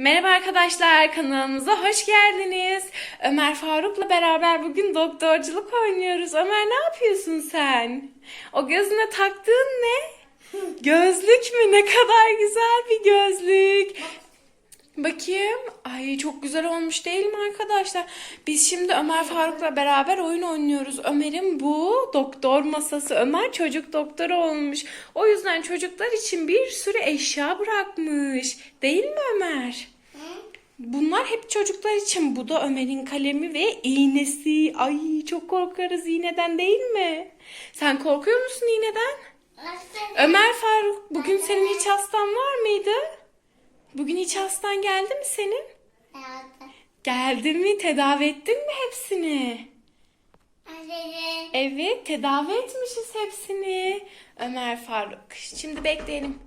Merhaba arkadaşlar kanalımıza hoş geldiniz. Ömer Faruk'la beraber bugün doktorculuk oynuyoruz. Ömer ne yapıyorsun sen? O gözüne taktığın ne? Gözlük mü? Ne kadar güzel bir gözlük. Bakayım. Ay çok güzel olmuş değil mi arkadaşlar? Biz şimdi Ömer Faruk'la beraber oyun oynuyoruz. Ömer'in bu doktor masası. Ömer çocuk doktoru olmuş. O yüzden çocuklar için bir sürü eşya bırakmış. Değil mi Ömer? Bunlar hep çocuklar için. Bu da Ömer'in kalemi ve iğnesi. Ay çok korkarız iğneden değil mi? Sen korkuyor musun iğneden? Ömer Faruk bugün senin hiç hastan var mıydı? Bugün hiç hastan geldi mi senin? Geldi mi? Tedavi ettin mi hepsini? Evet, tedavi etmişiz hepsini. Ömer Faruk. Şimdi bekleyelim.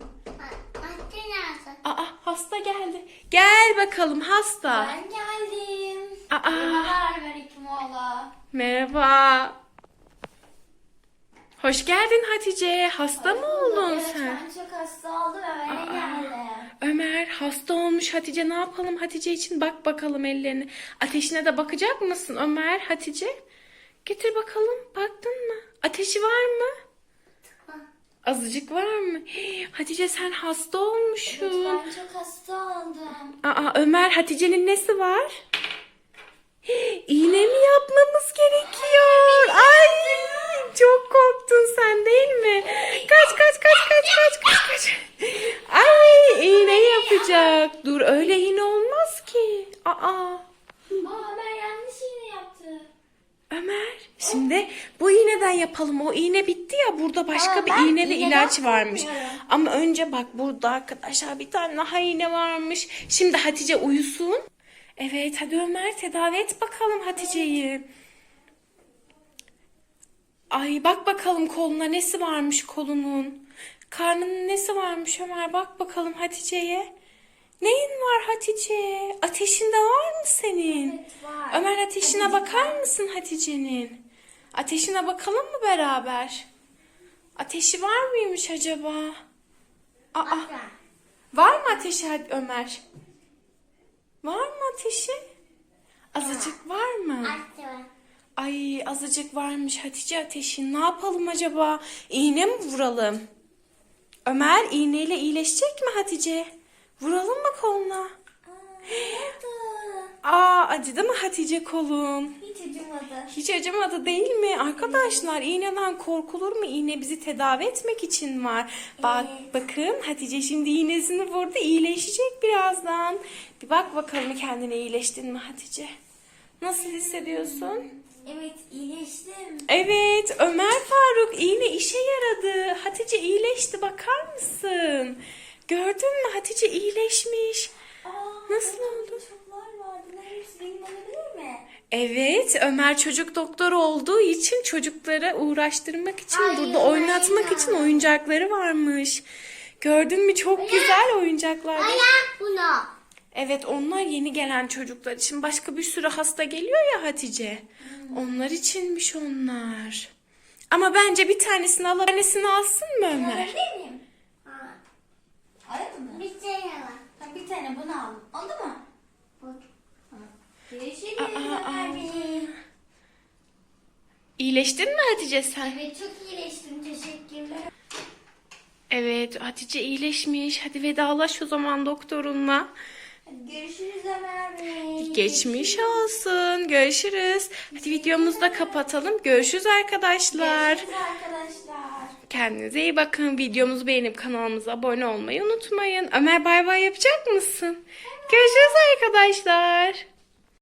Aa, hasta geldi. Gel bakalım hasta. Ben geldim. Aa. Merhabalar Merikimoğlu. Merhaba. Hoş geldin Hatice. Hasta mı oldun evet, sen? ben çok hasta oldum Ömer'e geldim. Hasta olmuş Hatice. Ne yapalım Hatice için? Bak bakalım ellerini. Ateşine de bakacak mısın Ömer, Hatice? Getir bakalım. Baktın mı? Ateşi var mı? Azıcık var mı? Hii, Hatice sen hasta olmuşsun. Ben çok hasta oldum. Aa Ömer Hatice'nin nesi var? Hii, İğne mi yapmamız gerekiyor? Ay çok korktun sen değil mi? Kaç kaç kaç kaç kaç kaç kaç. Ay iğne yapacak. Dur öyle iğne olmaz ki. Aa Aa Ömer yanlış iğne yaptı. Ömer şimdi bu iğneden yapalım. O iğne bitti ya burada başka Aa, bir ben iğne ve iğneden ilaç varmış. korkmuyorum. Ama önce bak burada arkadaşlar bir tane daha iğne varmış. Şimdi Hatice uyusun. Evet hadi Ömer tedavi et bakalım Hatice'yi. Ay bak bakalım koluna nesi varmış kolunun. Karnının nesi varmış Ömer bak bakalım Hatice'ye. Neyin var Hatice? Ateşinde var mı senin? Evet, var. Ömer ateşine bakar mısın Hatice'nin? Ateşine bakalım mı beraber? Ateşi var mıymış acaba? Aa, Bak. var mı ateşi Ömer? Var mı ateşi? Azıcık var mı? Ay azıcık varmış Hatice ateşin. Ne yapalım acaba? İğne mi vuralım? Ömer iğneyle iyileşecek mi Hatice? Vuralım mı koluna? Aa acıdı mı Hatice kolun? Hiç acımadı. Hiç acımadı değil mi? Arkadaşlar iğneden korkulur mu? İğne bizi tedavi etmek için var. Bak bakın Hatice şimdi iğnesini vurdu. iyileşecek birazdan. Bir bak bakalım kendine iyileştin mi Hatice? Nasıl hissediyorsun? Evet iyileştim. Evet Ömer Faruk iğne işe yaradı. Hatice iyileşti bakar mısın? Gördün mü Hatice iyileşmiş. Aa, Nasıl oldu? Çocuklar var. Bunlar hepsi benim olabilir mi? Evet, Ömer çocuk doktoru olduğu için çocuklara uğraştırmak için, Ay, burada oynatmak aynen. için oyuncakları varmış. Gördün mü çok güzel oyuncaklar. bunu. Evet, onlar yeni gelen çocuklar için. Başka bir sürü hasta geliyor ya Hatice. Onlar içinmiş onlar. Ama bence bir tanesini alıp bir tanesini alsın mı Ömer? Alabilir miyim? Bir tane var. Ben bir tane bunu aldım. Oldu mu? Görüşürüz. Ömer Bey. İyileştin mi Hatice sen? Evet çok iyileştim. Teşekkürler. Evet, Hatice iyileşmiş. Hadi vedalaş o zaman doktorunla. Hadi görüşürüz Ömer Bey. Geçmiş olsun. Görüşürüz. Hadi videomuzu da kapatalım. Görüşürüz arkadaşlar. Görüşürüz arkadaşlar. Kendinize iyi bakın. Videomuzu beğenip kanalımıza abone olmayı unutmayın. Ömer bay bay yapacak mısın? Görüşürüz arkadaşlar.